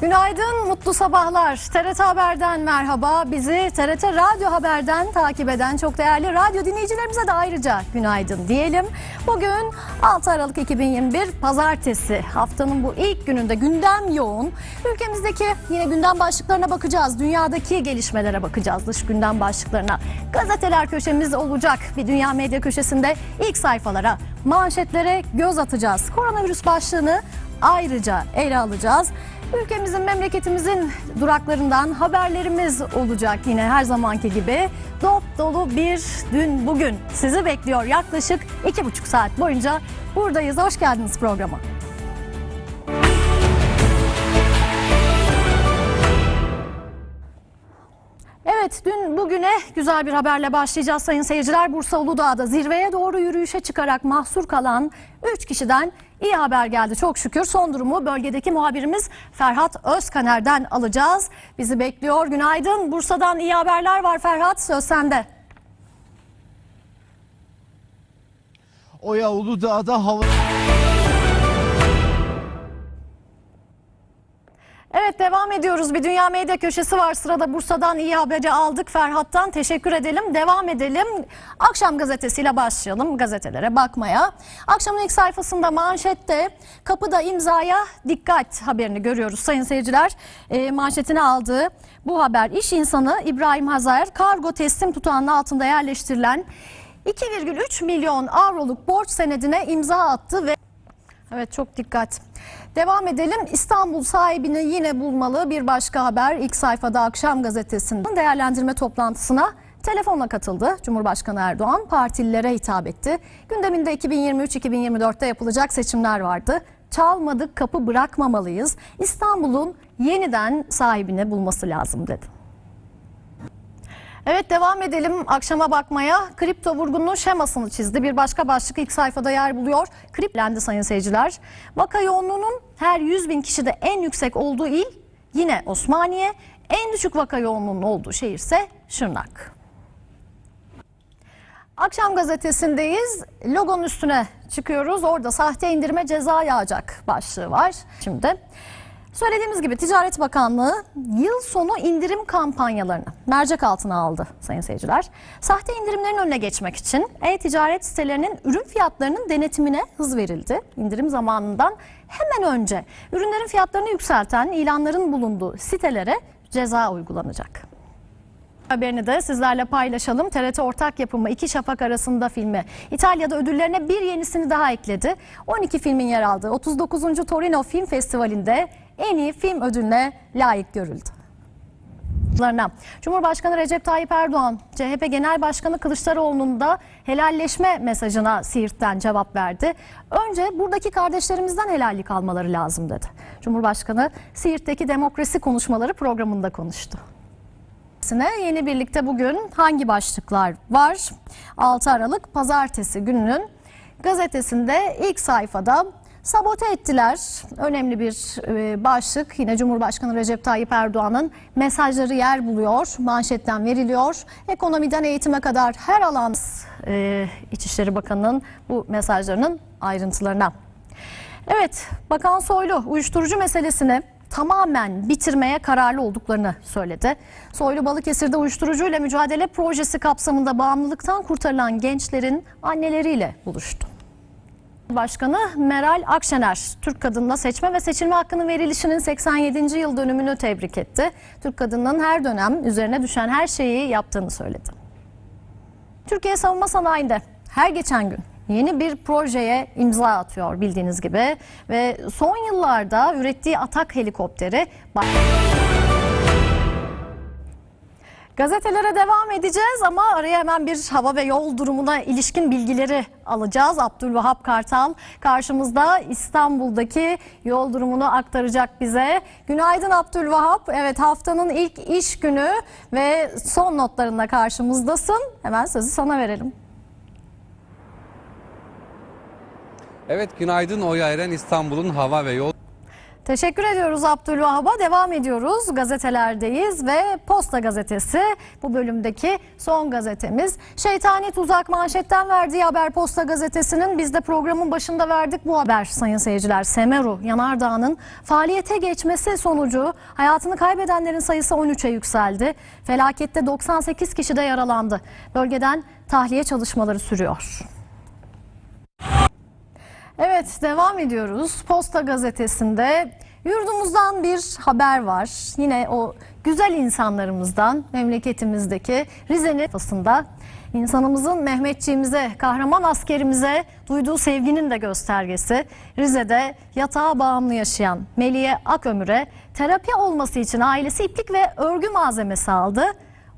Günaydın, mutlu sabahlar. TRT Haber'den merhaba. Bizi TRT Radyo Haber'den takip eden çok değerli radyo dinleyicilerimize de ayrıca günaydın diyelim. Bugün 6 Aralık 2021 Pazartesi. Haftanın bu ilk gününde gündem yoğun. Ülkemizdeki yine gündem başlıklarına bakacağız. Dünyadaki gelişmelere bakacağız dış gündem başlıklarına. Gazeteler köşemiz olacak. Bir dünya medya köşesinde ilk sayfalara, manşetlere göz atacağız. Koronavirüs başlığını ayrıca ele alacağız. Ülkemizin, memleketimizin duraklarından haberlerimiz olacak yine her zamanki gibi. Dop dolu bir dün bugün sizi bekliyor. Yaklaşık iki buçuk saat boyunca buradayız. Hoş geldiniz programa. Evet dün bugüne güzel bir haberle başlayacağız sayın seyirciler. Bursa Uludağ'da zirveye doğru yürüyüşe çıkarak mahsur kalan 3 kişiden iyi haber geldi çok şükür. Son durumu bölgedeki muhabirimiz Ferhat Özkaner'den alacağız. Bizi bekliyor. Günaydın. Bursa'dan iyi haberler var Ferhat. Söz sende. Oya Uludağ'da hava... Evet devam ediyoruz. Bir Dünya Medya Köşesi var. Sırada Bursa'dan iyi haberi aldık. Ferhat'tan teşekkür edelim. Devam edelim. Akşam gazetesiyle başlayalım gazetelere bakmaya. Akşamın ilk sayfasında manşette kapıda imzaya dikkat haberini görüyoruz sayın seyirciler. E, manşetini aldığı bu haber iş insanı İbrahim Hazar kargo teslim tutağının altında yerleştirilen 2,3 milyon avroluk borç senedine imza attı ve Evet çok dikkat. Devam edelim. İstanbul sahibini yine bulmalı bir başka haber. İlk sayfada akşam gazetesinin değerlendirme toplantısına telefonla katıldı. Cumhurbaşkanı Erdoğan partililere hitap etti. Gündeminde 2023-2024'te yapılacak seçimler vardı. Çalmadık kapı bırakmamalıyız. İstanbul'un yeniden sahibini bulması lazım dedi. Evet devam edelim akşama bakmaya. Kripto vurgunun şemasını çizdi. Bir başka başlık ilk sayfada yer buluyor. Kriplendi sayın seyirciler. Vaka yoğunluğunun her 100 bin kişide en yüksek olduğu il yine Osmaniye. En düşük vaka yoğunluğunun olduğu şehir ise Şırnak. Akşam gazetesindeyiz. Logonun üstüne çıkıyoruz. Orada sahte indirime ceza yağacak başlığı var. Şimdi söylediğimiz gibi Ticaret Bakanlığı yıl sonu indirim kampanyalarını mercek altına aldı sayın seyirciler. Sahte indirimlerin önüne geçmek için e-ticaret sitelerinin ürün fiyatlarının denetimine hız verildi. İndirim zamanından hemen önce ürünlerin fiyatlarını yükselten ilanların bulunduğu sitelere ceza uygulanacak. Haberini de sizlerle paylaşalım. TRT ortak yapımı İki Şafak arasında filmi İtalya'da ödüllerine bir yenisini daha ekledi. 12 filmin yer aldığı 39. Torino Film Festivali'nde en iyi film ödülüne layık görüldü. Cumhurbaşkanı Recep Tayyip Erdoğan, CHP Genel Başkanı Kılıçdaroğlu'nun da helalleşme mesajına Siirt'ten cevap verdi. Önce buradaki kardeşlerimizden helallik almaları lazım dedi. Cumhurbaşkanı Siirt'teki demokrasi konuşmaları programında konuştu. Yeni Birlikte bugün hangi başlıklar var? 6 Aralık Pazartesi gününün gazetesinde ilk sayfada sabote ettiler. Önemli bir e, başlık. Yine Cumhurbaşkanı Recep Tayyip Erdoğan'ın mesajları yer buluyor. Manşetten veriliyor. Ekonomiden eğitime kadar her alan e, İçişleri Bakanı'nın bu mesajlarının ayrıntılarına. Evet, Bakan Soylu uyuşturucu meselesini tamamen bitirmeye kararlı olduklarını söyledi. Soylu Balıkesir'de uyuşturucuyla mücadele projesi kapsamında bağımlılıktan kurtarılan gençlerin anneleriyle buluştu. Başkanı Meral Akşener, Türk kadınına seçme ve seçilme hakkının verilişinin 87. yıl dönümünü tebrik etti. Türk kadınının her dönem üzerine düşen her şeyi yaptığını söyledi. Türkiye savunma sanayinde her geçen gün yeni bir projeye imza atıyor bildiğiniz gibi ve son yıllarda ürettiği atak helikopteri Gazetelere devam edeceğiz ama araya hemen bir hava ve yol durumuna ilişkin bilgileri alacağız. Abdülvahap Kartal karşımızda İstanbul'daki yol durumunu aktaracak bize. Günaydın Abdülvahap. Evet haftanın ilk iş günü ve son notlarında karşımızdasın. Hemen sözü sana verelim. Evet günaydın Oya Eren İstanbul'un hava ve yol Teşekkür ediyoruz Abdülvahap'a. Devam ediyoruz. Gazetelerdeyiz ve Posta Gazetesi bu bölümdeki son gazetemiz. Şeytani Tuzak manşetten verdiği haber Posta Gazetesi'nin biz de programın başında verdik bu haber sayın seyirciler. Semeru Yanardağ'ın faaliyete geçmesi sonucu hayatını kaybedenlerin sayısı 13'e yükseldi. Felakette 98 kişi de yaralandı. Bölgeden tahliye çalışmaları sürüyor. Evet devam ediyoruz. Posta gazetesinde yurdumuzdan bir haber var. Yine o güzel insanlarımızdan memleketimizdeki Rize'nin basında insanımızın Mehmetçiğimize, kahraman askerimize duyduğu sevginin de göstergesi. Rize'de yatağa bağımlı yaşayan Meliye Akömür'e terapi olması için ailesi iplik ve örgü malzemesi aldı.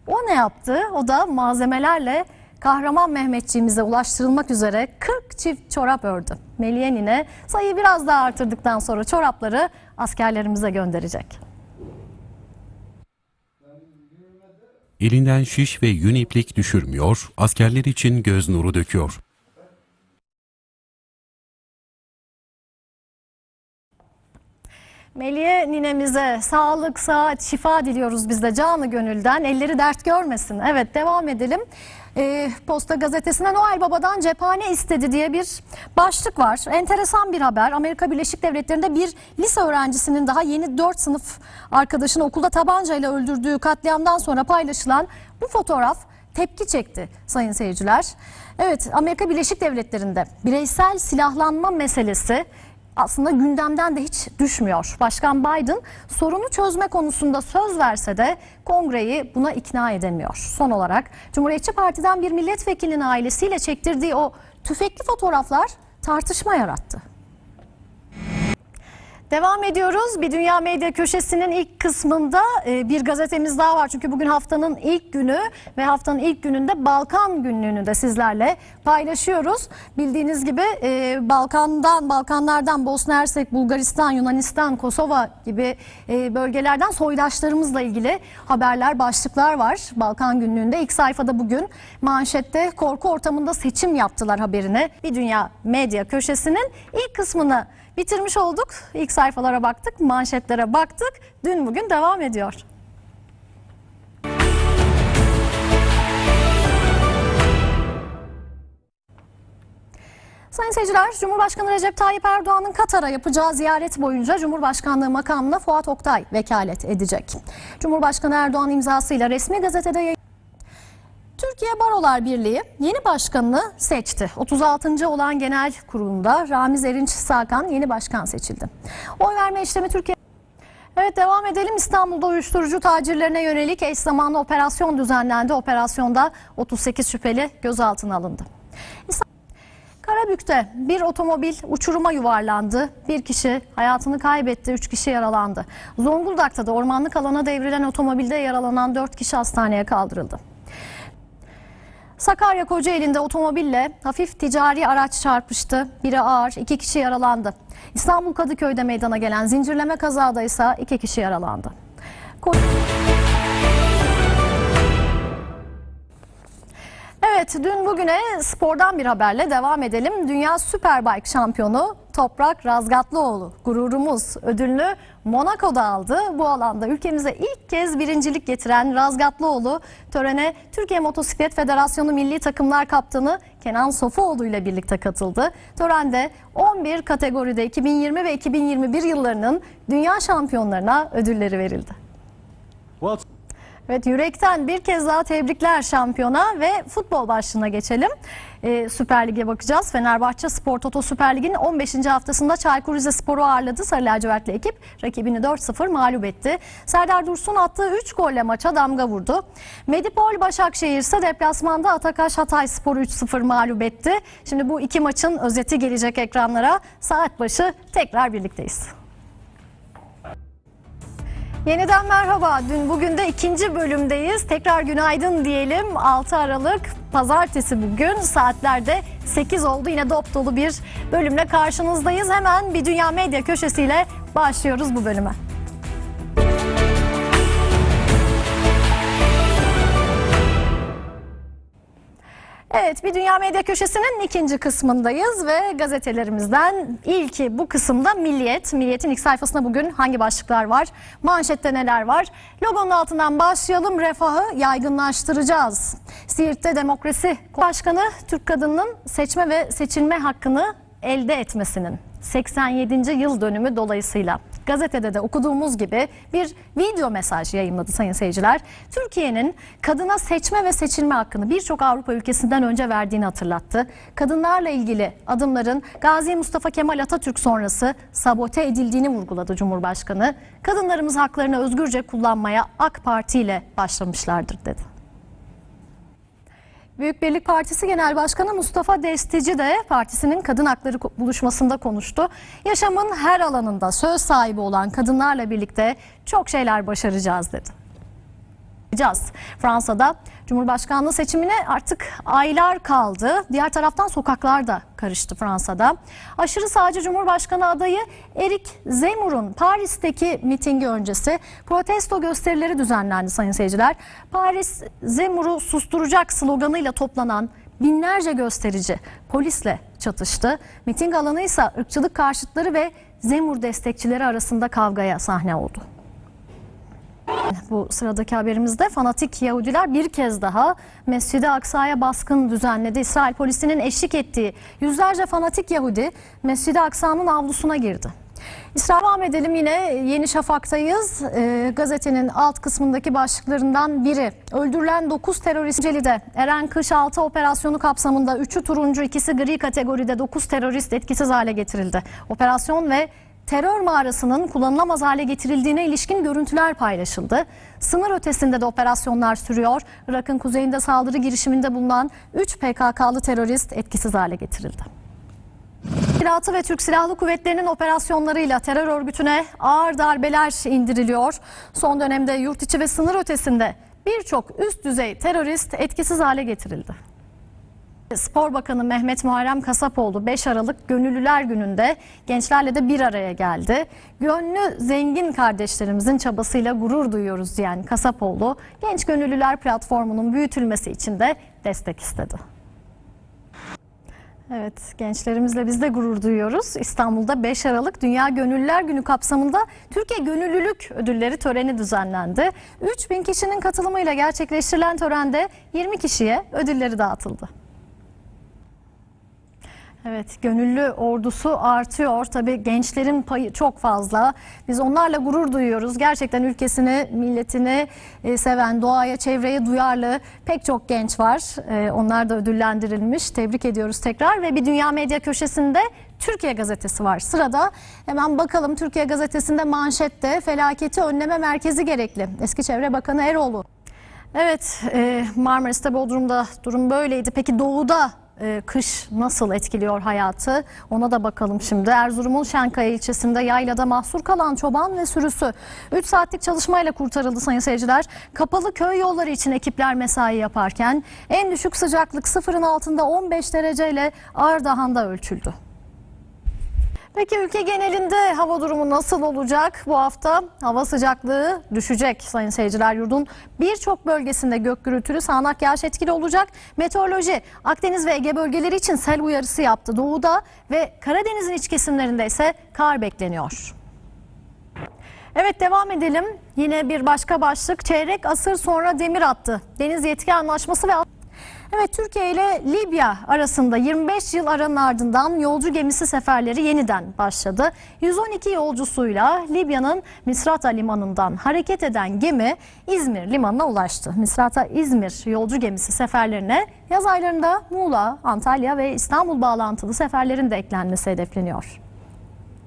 O ne yaptı? O da malzemelerle Kahraman Mehmetçiğimize ulaştırılmak üzere 40 çift çorap ördü. Meliye Nine sayıyı biraz daha artırdıktan sonra çorapları askerlerimize gönderecek. Elinden şiş ve yün iplik düşürmüyor, askerler için göz nuru döküyor. Meliye ninemize sağlık, sıhhat, şifa diliyoruz biz de canı gönülden. Elleri dert görmesin. Evet devam edelim. Ee, Posta gazetesinde Noel Baba'dan cephane istedi diye bir başlık var. Enteresan bir haber. Amerika Birleşik Devletleri'nde bir lise öğrencisinin daha yeni 4 sınıf arkadaşını okulda tabancayla öldürdüğü katliamdan sonra paylaşılan bu fotoğraf tepki çekti sayın seyirciler. Evet Amerika Birleşik Devletleri'nde bireysel silahlanma meselesi aslında gündemden de hiç düşmüyor. Başkan Biden sorunu çözme konusunda söz verse de kongreyi buna ikna edemiyor. Son olarak Cumhuriyetçi Parti'den bir milletvekilinin ailesiyle çektirdiği o tüfekli fotoğraflar tartışma yarattı. Devam ediyoruz. Bir Dünya Medya Köşesi'nin ilk kısmında e, bir gazetemiz daha var. Çünkü bugün haftanın ilk günü ve haftanın ilk gününde Balkan günlüğünü de sizlerle paylaşıyoruz. Bildiğiniz gibi e, Balkan'dan, Balkanlardan Bosna Hersek, Bulgaristan, Yunanistan, Kosova gibi e, bölgelerden soydaşlarımızla ilgili haberler, başlıklar var. Balkan günlüğünde ilk sayfada bugün manşette korku ortamında seçim yaptılar haberine. Bir Dünya Medya Köşesi'nin ilk kısmını Bitirmiş olduk. İlk sayfalara baktık, manşetlere baktık. Dün bugün devam ediyor. Sayın seyirciler, Cumhurbaşkanı Recep Tayyip Erdoğan'ın Katar'a yapacağı ziyaret boyunca Cumhurbaşkanlığı makamına Fuat Oktay vekalet edecek. Cumhurbaşkanı Erdoğan imzasıyla resmi gazetede yayın... Türkiye Barolar Birliği yeni başkanını seçti. 36. olan genel kurulunda Ramiz Erinç Sakan yeni başkan seçildi. Oy verme işlemi Türkiye Evet devam edelim. İstanbul'da uyuşturucu tacirlerine yönelik eş zamanlı operasyon düzenlendi. Operasyonda 38 şüpheli gözaltına alındı. Karabük'te bir otomobil uçuruma yuvarlandı. Bir kişi hayatını kaybetti, üç kişi yaralandı. Zonguldak'ta da ormanlık alana devrilen otomobilde yaralanan dört kişi hastaneye kaldırıldı. Sakarya Kocaeli'nde otomobille hafif ticari araç çarpıştı. Biri ağır, iki kişi yaralandı. İstanbul Kadıköy'de meydana gelen zincirleme kazada ise iki kişi yaralandı. Ko- Evet dün bugüne spordan bir haberle devam edelim. Dünya Superbike şampiyonu Toprak Razgatlıoğlu gururumuz ödülünü Monaco'da aldı. Bu alanda ülkemize ilk kez birincilik getiren Razgatlıoğlu törene Türkiye Motosiklet Federasyonu Milli Takımlar Kaptanı Kenan Sofuoğlu ile birlikte katıldı. Törende 11 kategoride 2020 ve 2021 yıllarının dünya şampiyonlarına ödülleri verildi. Evet yürekten bir kez daha tebrikler şampiyona ve futbol başlığına geçelim. Ee, Süper Lig'e bakacağız. Fenerbahçe Spor Toto Süper Lig'in 15. haftasında Çaykur Rizespor'u ağırladı. Sarı lacivertli ekip rakibini 4-0 mağlup etti. Serdar Dursun attığı 3 golle maça damga vurdu. Medipol Başakşehir ise deplasmanda Atakaş Hatay Spor'u 3-0 mağlup etti. Şimdi bu iki maçın özeti gelecek ekranlara. Saat başı tekrar birlikteyiz. Yeniden merhaba. Dün bugün de ikinci bölümdeyiz. Tekrar günaydın diyelim. 6 Aralık pazartesi bugün saatlerde 8 oldu. Yine dop dolu bir bölümle karşınızdayız. Hemen bir dünya medya köşesiyle başlıyoruz bu bölüme. Evet bir Dünya Medya Köşesi'nin ikinci kısmındayız ve gazetelerimizden ilki bu kısımda Milliyet. Milliyet'in ilk sayfasında bugün hangi başlıklar var? Manşette neler var? Logonun altından başlayalım refahı yaygınlaştıracağız. Siirt'te demokrasi başkanı Türk kadının seçme ve seçilme hakkını elde etmesinin 87. yıl dönümü dolayısıyla gazetede de okuduğumuz gibi bir video mesaj yayınladı sayın seyirciler. Türkiye'nin kadına seçme ve seçilme hakkını birçok Avrupa ülkesinden önce verdiğini hatırlattı. Kadınlarla ilgili adımların Gazi Mustafa Kemal Atatürk sonrası sabote edildiğini vurguladı Cumhurbaşkanı. Kadınlarımız haklarını özgürce kullanmaya AK Parti ile başlamışlardır dedi. Büyük Birlik Partisi Genel Başkanı Mustafa Destici de partisinin kadın hakları buluşmasında konuştu. Yaşamın her alanında söz sahibi olan kadınlarla birlikte çok şeyler başaracağız dedi. Yapacağız. Fransa'da Cumhurbaşkanlığı seçimine artık aylar kaldı. Diğer taraftan sokaklar da karıştı Fransa'da. Aşırı sağcı Cumhurbaşkanı adayı Erik Zemmour'un Paris'teki mitingi öncesi protesto gösterileri düzenlendi sayın seyirciler. Paris Zemmour'u susturacak sloganıyla toplanan binlerce gösterici polisle çatıştı. Miting alanı ise ırkçılık karşıtları ve Zemmour destekçileri arasında kavgaya sahne oldu. Bu sıradaki haberimizde fanatik Yahudiler bir kez daha Mescid-i Aksa'ya baskın düzenledi. İsrail polisinin eşlik ettiği yüzlerce fanatik Yahudi Mescid-i Aksa'nın avlusuna girdi. İsrail devam edelim yine Yeni Şafak'tayız. Ee, gazetenin alt kısmındaki başlıklarından biri. Öldürülen 9 terörist Celi'de Eren Kış 6 operasyonu kapsamında 3'ü turuncu ikisi gri kategoride 9 terörist etkisiz hale getirildi. Operasyon ve terör mağarasının kullanılamaz hale getirildiğine ilişkin görüntüler paylaşıldı. Sınır ötesinde de operasyonlar sürüyor. Irak'ın kuzeyinde saldırı girişiminde bulunan 3 PKK'lı terörist etkisiz hale getirildi. Teşkilatı ve Türk Silahlı Kuvvetleri'nin operasyonlarıyla terör örgütüne ağır darbeler indiriliyor. Son dönemde yurt içi ve sınır ötesinde birçok üst düzey terörist etkisiz hale getirildi. Spor Bakanı Mehmet Muharrem Kasapoğlu 5 Aralık Gönüllüler Günü'nde gençlerle de bir araya geldi. Gönlü zengin kardeşlerimizin çabasıyla gurur duyuyoruz diyen Kasapoğlu, Genç Gönüllüler Platformu'nun büyütülmesi için de destek istedi. Evet, gençlerimizle biz de gurur duyuyoruz. İstanbul'da 5 Aralık Dünya Gönüllüler Günü kapsamında Türkiye Gönüllülük Ödülleri töreni düzenlendi. 3000 kişinin katılımıyla gerçekleştirilen törende 20 kişiye ödülleri dağıtıldı. Evet, gönüllü ordusu artıyor. Tabii gençlerin payı çok fazla. Biz onlarla gurur duyuyoruz. Gerçekten ülkesini, milletini e, seven, doğaya, çevreye duyarlı pek çok genç var. E, Onlar da ödüllendirilmiş. Tebrik ediyoruz tekrar ve bir Dünya Medya Köşesi'nde Türkiye Gazetesi var. Sırada hemen bakalım Türkiye Gazetesi'nde manşette felaketi önleme merkezi gerekli. Eski Çevre Bakanı Eroğlu. Evet, e, Marmaris'te Bodrum'da durum böyleydi. Peki doğuda e, kış nasıl etkiliyor hayatı? Ona da bakalım şimdi. Erzurum'un Şenkaya ilçesinde yaylada mahsur kalan çoban ve sürüsü 3 saatlik çalışmayla kurtarıldı sayın seyirciler. Kapalı köy yolları için ekipler mesai yaparken en düşük sıcaklık sıfırın altında 15 dereceyle Ardahan'da ölçüldü. Peki ülke genelinde hava durumu nasıl olacak? Bu hafta hava sıcaklığı düşecek sayın seyirciler. Yurdun birçok bölgesinde gök gürültülü sağanak yağış etkili olacak. Meteoroloji Akdeniz ve Ege bölgeleri için sel uyarısı yaptı. Doğuda ve Karadeniz'in iç kesimlerinde ise kar bekleniyor. Evet devam edelim. Yine bir başka başlık çeyrek asır sonra demir attı. Deniz yetki anlaşması ve Evet Türkiye ile Libya arasında 25 yıl aranın ardından yolcu gemisi seferleri yeniden başladı. 112 yolcusuyla Libya'nın Misrata limanından hareket eden gemi İzmir limanına ulaştı. Misrata İzmir yolcu gemisi seferlerine yaz aylarında Muğla, Antalya ve İstanbul bağlantılı seferlerin de eklenmesi hedefleniyor.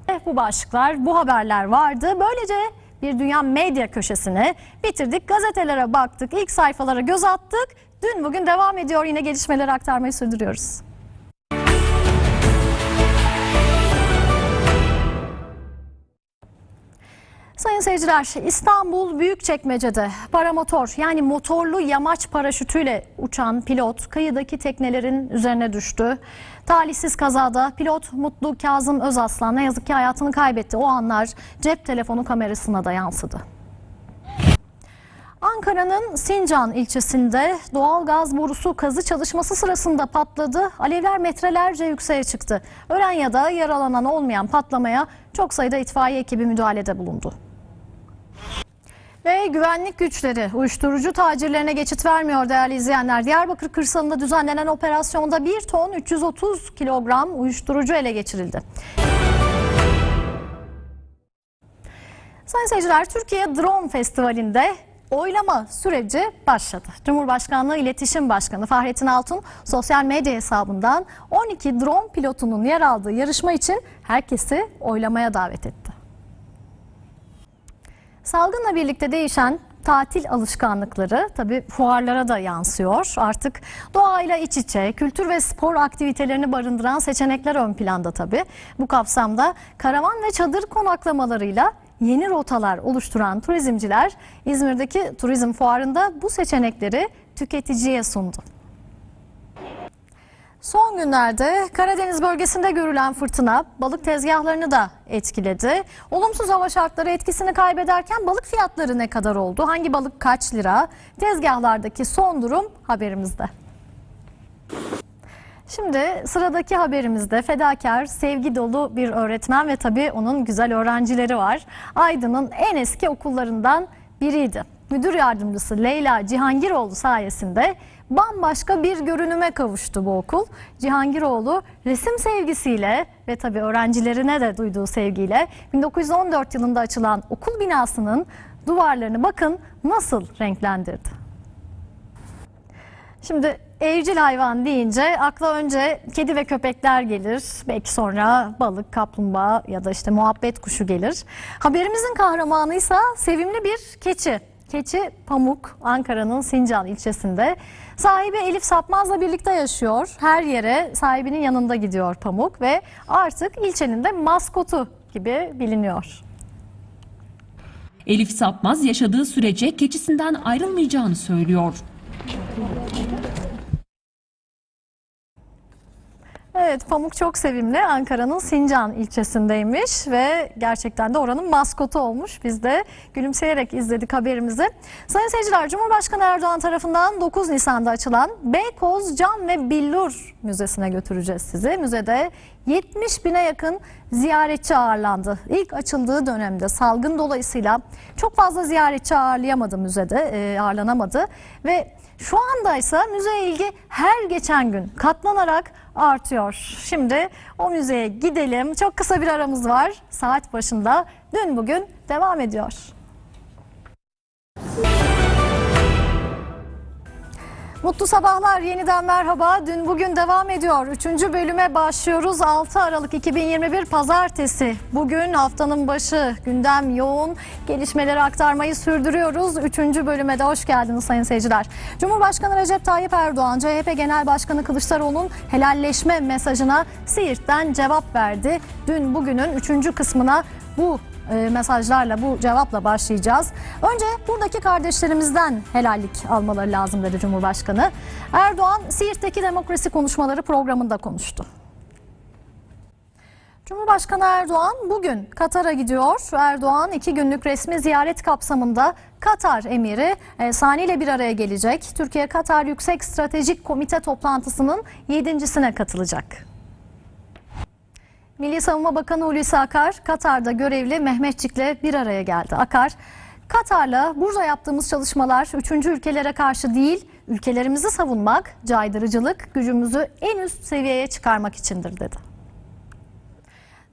Eh, Bu başlıklar, bu haberler vardı. Böylece bir dünya medya köşesini bitirdik. Gazetelere baktık, ilk sayfalara göz attık. Dün bugün devam ediyor yine gelişmeleri aktarmayı sürdürüyoruz. Sayın seyirciler, İstanbul Büyükçekmece'de paramotor yani motorlu yamaç paraşütüyle uçan pilot kıyıdaki teknelerin üzerine düştü. Talihsiz kazada pilot Mutlu Kazım Özaslan ne yazık ki hayatını kaybetti. O anlar cep telefonu kamerasına da yansıdı. Ankara'nın Sincan ilçesinde doğal gaz borusu kazı çalışması sırasında patladı. Alevler metrelerce yükseğe çıktı. Ölen ya da yaralanan olmayan patlamaya çok sayıda itfaiye ekibi müdahalede bulundu. Ve güvenlik güçleri uyuşturucu tacirlerine geçit vermiyor değerli izleyenler. Diyarbakır kırsalında düzenlenen operasyonda 1 ton 330 kilogram uyuşturucu ele geçirildi. Sayın seyirciler, Türkiye Drone Festivali'nde oylama süreci başladı. Cumhurbaşkanlığı İletişim Başkanı Fahrettin Altun sosyal medya hesabından 12 drone pilotunun yer aldığı yarışma için herkesi oylamaya davet etti. Salgınla birlikte değişen tatil alışkanlıkları tabii fuarlara da yansıyor. Artık doğayla iç içe, kültür ve spor aktivitelerini barındıran seçenekler ön planda tabii. Bu kapsamda karavan ve çadır konaklamalarıyla yeni rotalar oluşturan turizmciler İzmir'deki turizm fuarında bu seçenekleri tüketiciye sundu. Son günlerde Karadeniz bölgesinde görülen fırtına balık tezgahlarını da etkiledi. Olumsuz hava şartları etkisini kaybederken balık fiyatları ne kadar oldu? Hangi balık kaç lira? Tezgahlardaki son durum haberimizde. Şimdi sıradaki haberimizde fedakar, sevgi dolu bir öğretmen ve tabii onun güzel öğrencileri var. Aydın'ın en eski okullarından biriydi. Müdür yardımcısı Leyla Cihangiroğlu sayesinde bambaşka bir görünüme kavuştu bu okul. Cihangiroğlu resim sevgisiyle ve tabii öğrencilerine de duyduğu sevgiyle 1914 yılında açılan okul binasının duvarlarını bakın nasıl renklendirdi. Şimdi evcil hayvan deyince akla önce kedi ve köpekler gelir. Belki sonra balık, kaplumbağa ya da işte muhabbet kuşu gelir. Haberimizin kahramanı ise sevimli bir keçi. Keçi Pamuk Ankara'nın Sincan ilçesinde. Sahibi Elif Sapmaz'la birlikte yaşıyor. Her yere sahibinin yanında gidiyor Pamuk ve artık ilçenin de maskotu gibi biliniyor. Elif Sapmaz yaşadığı sürece keçisinden ayrılmayacağını söylüyor. Evet Pamuk çok sevimli. Ankara'nın Sincan ilçesindeymiş ve gerçekten de oranın maskotu olmuş. Biz de gülümseyerek izledik haberimizi. Sayın seyirciler Cumhurbaşkanı Erdoğan tarafından 9 Nisan'da açılan Beykoz Cam ve Billur Müzesi'ne götüreceğiz sizi. Müzede 70 bine yakın ziyaretçi ağırlandı. İlk açıldığı dönemde salgın dolayısıyla çok fazla ziyaretçi ağırlayamadı müzede, e, ağırlanamadı ve şu anda ise müzeye ilgi her geçen gün katlanarak artıyor. Şimdi o müzeye gidelim. Çok kısa bir aramız var. Saat başında dün bugün devam ediyor. Mutlu sabahlar yeniden merhaba. Dün bugün devam ediyor. Üçüncü bölüme başlıyoruz. 6 Aralık 2021 Pazartesi. Bugün haftanın başı gündem yoğun. Gelişmeleri aktarmayı sürdürüyoruz. Üçüncü bölüme de hoş geldiniz sayın seyirciler. Cumhurbaşkanı Recep Tayyip Erdoğan, CHP Genel Başkanı Kılıçdaroğlu'nun helalleşme mesajına Siirt'ten cevap verdi. Dün bugünün üçüncü kısmına bu e, mesajlarla bu cevapla başlayacağız. Önce buradaki kardeşlerimizden helallik almaları lazım dedi Cumhurbaşkanı. Erdoğan Siirt'teki demokrasi konuşmaları programında konuştu. Cumhurbaşkanı Erdoğan bugün Katar'a gidiyor. Erdoğan iki günlük resmi ziyaret kapsamında Katar emiri e, Sani ile bir araya gelecek. Türkiye-Katar Yüksek Stratejik Komite toplantısının yedincisine katılacak. Milli Savunma Bakanı Hulusi Akar, Katar'da görevli Mehmetçik'le bir araya geldi. Akar, Katar'la burada yaptığımız çalışmalar üçüncü ülkelere karşı değil, ülkelerimizi savunmak, caydırıcılık, gücümüzü en üst seviyeye çıkarmak içindir dedi.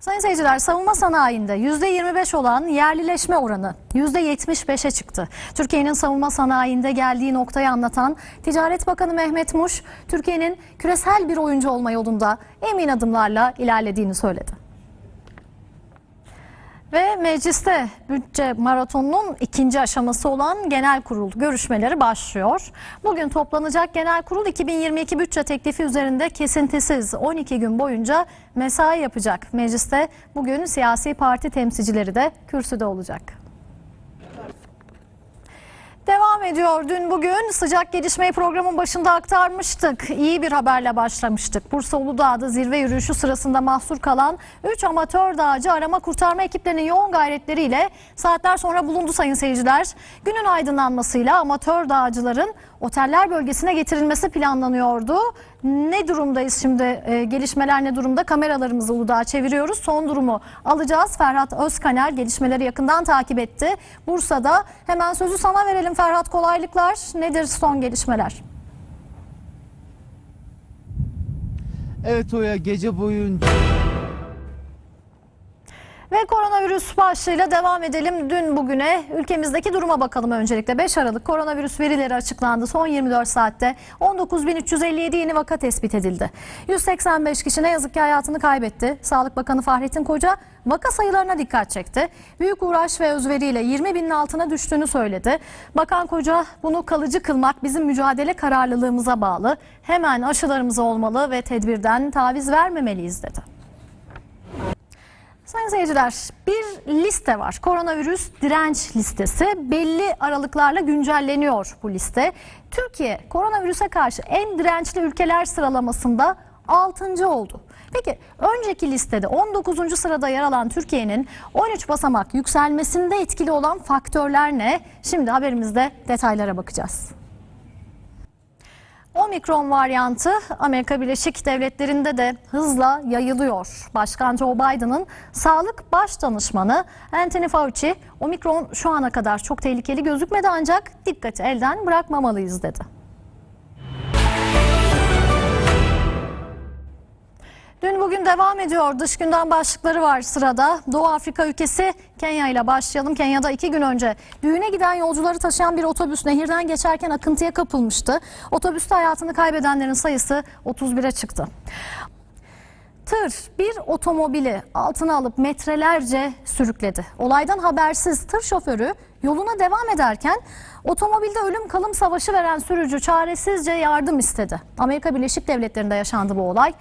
Sayın seyirciler savunma sanayinde %25 olan yerlileşme oranı %75'e çıktı. Türkiye'nin savunma sanayinde geldiği noktayı anlatan Ticaret Bakanı Mehmet Muş, Türkiye'nin küresel bir oyuncu olma yolunda emin adımlarla ilerlediğini söyledi. Ve mecliste bütçe maratonunun ikinci aşaması olan genel kurul görüşmeleri başlıyor. Bugün toplanacak genel kurul 2022 bütçe teklifi üzerinde kesintisiz 12 gün boyunca mesai yapacak. Mecliste bugün siyasi parti temsilcileri de kürsüde olacak. Devam ediyor. Dün bugün sıcak gelişmeyi programın başında aktarmıştık. İyi bir haberle başlamıştık. Bursa Uludağ'da zirve yürüyüşü sırasında mahsur kalan 3 amatör dağcı arama kurtarma ekiplerinin yoğun gayretleriyle saatler sonra bulundu sayın seyirciler. Günün aydınlanmasıyla amatör dağcıların oteller bölgesine getirilmesi planlanıyordu. Ne durumdayız şimdi? Ee, gelişmeler ne durumda? Kameralarımızı Uludağ'a çeviriyoruz. Son durumu alacağız. Ferhat Özkaner gelişmeleri yakından takip etti. Bursa'da hemen sözü sana verelim Ferhat. Kolaylıklar. Nedir son gelişmeler? Evet Oya gece boyunca Ve koronavirüs başlığıyla devam edelim. Dün bugüne ülkemizdeki duruma bakalım öncelikle. 5 Aralık koronavirüs verileri açıklandı. Son 24 saatte 19.357 yeni vaka tespit edildi. 185 kişi ne yazık ki hayatını kaybetti. Sağlık Bakanı Fahrettin Koca vaka sayılarına dikkat çekti. Büyük uğraş ve özveriyle 20 binin altına düştüğünü söyledi. Bakan Koca bunu kalıcı kılmak bizim mücadele kararlılığımıza bağlı. Hemen aşılarımız olmalı ve tedbirden taviz vermemeliyiz dedi. Sayın seyirciler bir liste var. Koronavirüs direnç listesi. Belli aralıklarla güncelleniyor bu liste. Türkiye koronavirüse karşı en dirençli ülkeler sıralamasında 6. oldu. Peki önceki listede 19. sırada yer alan Türkiye'nin 13 basamak yükselmesinde etkili olan faktörler ne? Şimdi haberimizde detaylara bakacağız. Omikron varyantı Amerika Birleşik Devletleri'nde de hızla yayılıyor. Başkan Joe Biden'ın sağlık baş danışmanı Anthony Fauci, Omikron şu ana kadar çok tehlikeli gözükmedi ancak dikkati elden bırakmamalıyız dedi. Dün bugün devam ediyor. Dış gündem başlıkları var sırada. Doğu Afrika ülkesi Kenya ile başlayalım. Kenya'da iki gün önce düğüne giden yolcuları taşıyan bir otobüs nehirden geçerken akıntıya kapılmıştı. Otobüste hayatını kaybedenlerin sayısı 31'e çıktı. Tır bir otomobili altına alıp metrelerce sürükledi. Olaydan habersiz tır şoförü yoluna devam ederken otomobilde ölüm kalım savaşı veren sürücü çaresizce yardım istedi. Amerika Birleşik Devletleri'nde yaşandı bu olay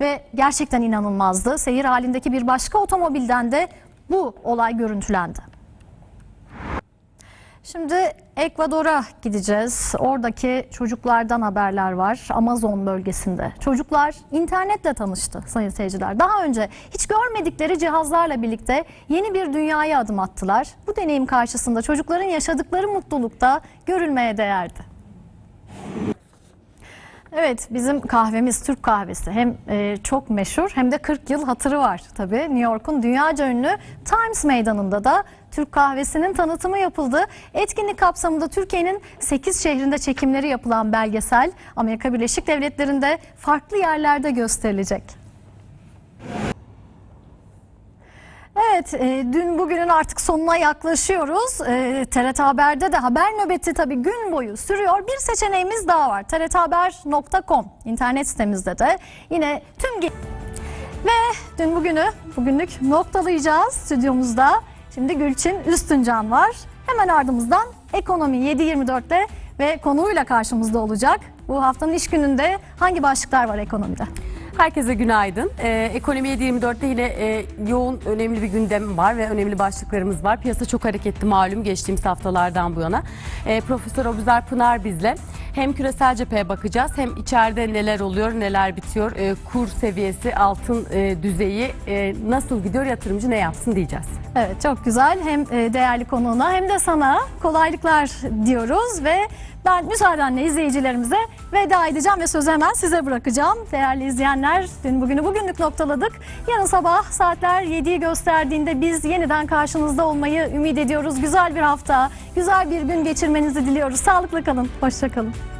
ve gerçekten inanılmazdı. Seyir halindeki bir başka otomobilden de bu olay görüntülendi. Şimdi Ekvador'a gideceğiz. Oradaki çocuklardan haberler var Amazon bölgesinde. Çocuklar internetle tanıştı sayın seyirciler. Daha önce hiç görmedikleri cihazlarla birlikte yeni bir dünyaya adım attılar. Bu deneyim karşısında çocukların yaşadıkları mutlulukta görülmeye değerdi. Evet bizim kahvemiz Türk kahvesi hem e, çok meşhur hem de 40 yıl hatırı var tabii. New York'un dünyaca ünlü Times Meydanı'nda da Türk kahvesinin tanıtımı yapıldı. Etkinlik kapsamında Türkiye'nin 8 şehrinde çekimleri yapılan belgesel Amerika Birleşik Devletleri'nde farklı yerlerde gösterilecek. Evet, e, dün bugünün artık sonuna yaklaşıyoruz. E, TRT Haber'de de haber nöbeti tabii gün boyu sürüyor. Bir seçeneğimiz daha var. trthaber.com internet sitemizde de yine tüm ve dün bugünü bugünlük noktalayacağız stüdyomuzda. Şimdi Gülçin Üstüncan var. Hemen ardımızdan Ekonomi 7.24'te ve konuğuyla karşımızda olacak. Bu haftanın iş gününde hangi başlıklar var ekonomide? Herkese günaydın. Ee, Ekonomi 7.24'te yine e, yoğun önemli bir gündem var ve önemli başlıklarımız var. Piyasa çok hareketli malum geçtiğimiz haftalardan bu yana. Ee, Profesör Abuzer Pınar bizle. Hem küresel cepheye bakacağız hem içeride neler oluyor, neler bitiyor. Ee, kur seviyesi, altın e, düzeyi e, nasıl gidiyor, yatırımcı ne yapsın diyeceğiz. Evet çok güzel. Hem e, değerli konuğuna hem de sana kolaylıklar diyoruz ve ben müsaadenle izleyicilerimize veda edeceğim ve sözü hemen size bırakacağım. Değerli izleyenler dün bugünü bugünlük noktaladık. Yarın sabah saatler 7'yi gösterdiğinde biz yeniden karşınızda olmayı ümit ediyoruz. Güzel bir hafta, güzel bir gün geçirmenizi diliyoruz. Sağlıklı kalın, hoşça kalın.